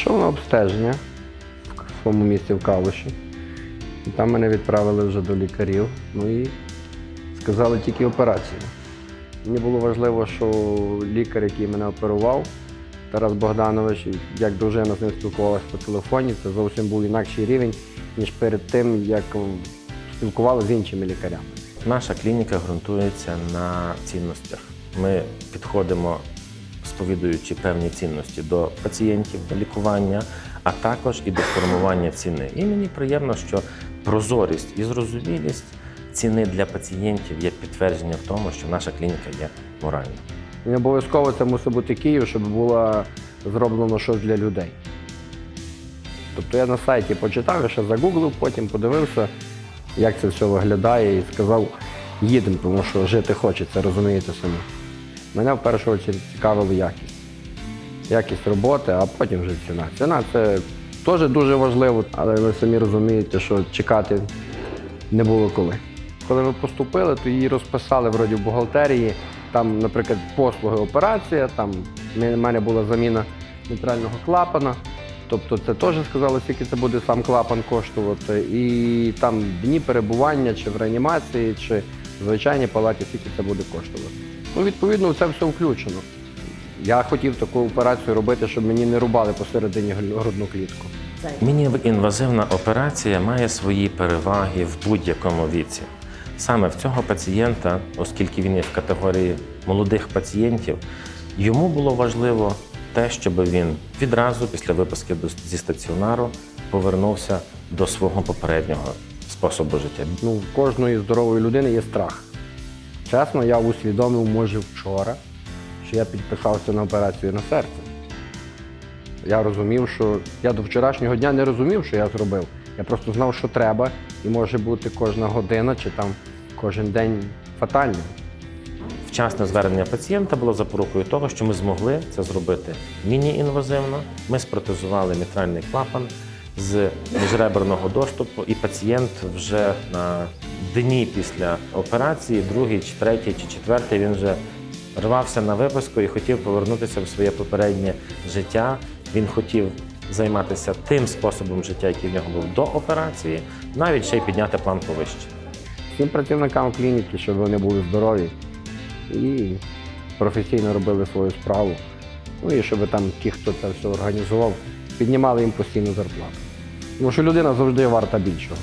Пішов на обстеження в своєму місці в Калуші. І там мене відправили вже до лікарів. Ну і сказали тільки операцію. Мені було важливо, що лікар, який мене оперував, Тарас Богданович, як дружина з ним спілкувалася по телефоні, це зовсім був інакший рівень, ніж перед тим, як спілкувалися з іншими лікарями. Наша клініка ґрунтується на цінностях. Ми підходимо, сповідуючи певні цінності до пацієнтів, до лікування, а також і до формування ціни. І мені приємно, що прозорість і зрозумілість ціни для пацієнтів є підтвердження в тому, що наша клініка є моральною. Не обов'язково це мусить бути Київ, щоб було зроблено щось для людей. Тобто я на сайті почитав, ще загуглив, потім подивився, як це все виглядає, і сказав, їдемо, тому що жити хочеться, розумієте самі. Мене в першу чергу цікавила якість. Якість роботи, а потім вже ціна. Ціна це теж дуже важливо, але ви самі розумієте, що чекати не було коли. Коли ми поступили, то її розписали вроді в бухгалтерії. Там, наприклад, послуги операція, там в мене була заміна нейтрального клапана. Тобто це теж сказали, скільки це буде сам клапан коштувати. І там дні перебування чи в реанімації, чи в звичайній палаті, скільки це буде коштувати. Ну, відповідно, це все включено. Я хотів таку операцію робити, щоб мені не рубали посередині грудну клітку. Міні-інвазивна операція має свої переваги в будь-якому віці. Саме в цього пацієнта, оскільки він є в категорії молодих пацієнтів, йому було важливо те, щоб він відразу після виписки зі стаціонару повернувся до свого попереднього способу життя. Ну, в кожної здорової людини є страх. Чесно, я усвідомив, може, вчора, що я підписався на операцію на серце. Я розумів, що я до вчорашнього дня не розумів, що я зробив. Я просто знав, що треба, і може бути кожна година чи там кожен день фатальним. Вчасне звернення пацієнта було запорукою того, що ми змогли це зробити міні-інвазивно. Ми спротезували мітральний клапан з міжреберного доступу, і пацієнт вже на дні після операції, другий, чи третій, чи четвертий, він вже рвався на виписку і хотів повернутися в своє попереднє життя. Він хотів займатися тим способом життя, який в нього був до операції, навіть ще й підняти планку вище. Всім працівникам клініки, щоб вони були здорові і професійно робили свою справу. Ну і щоб там ті, хто це все організував, піднімали їм постійну зарплату. Тому що людина завжди варта більшого.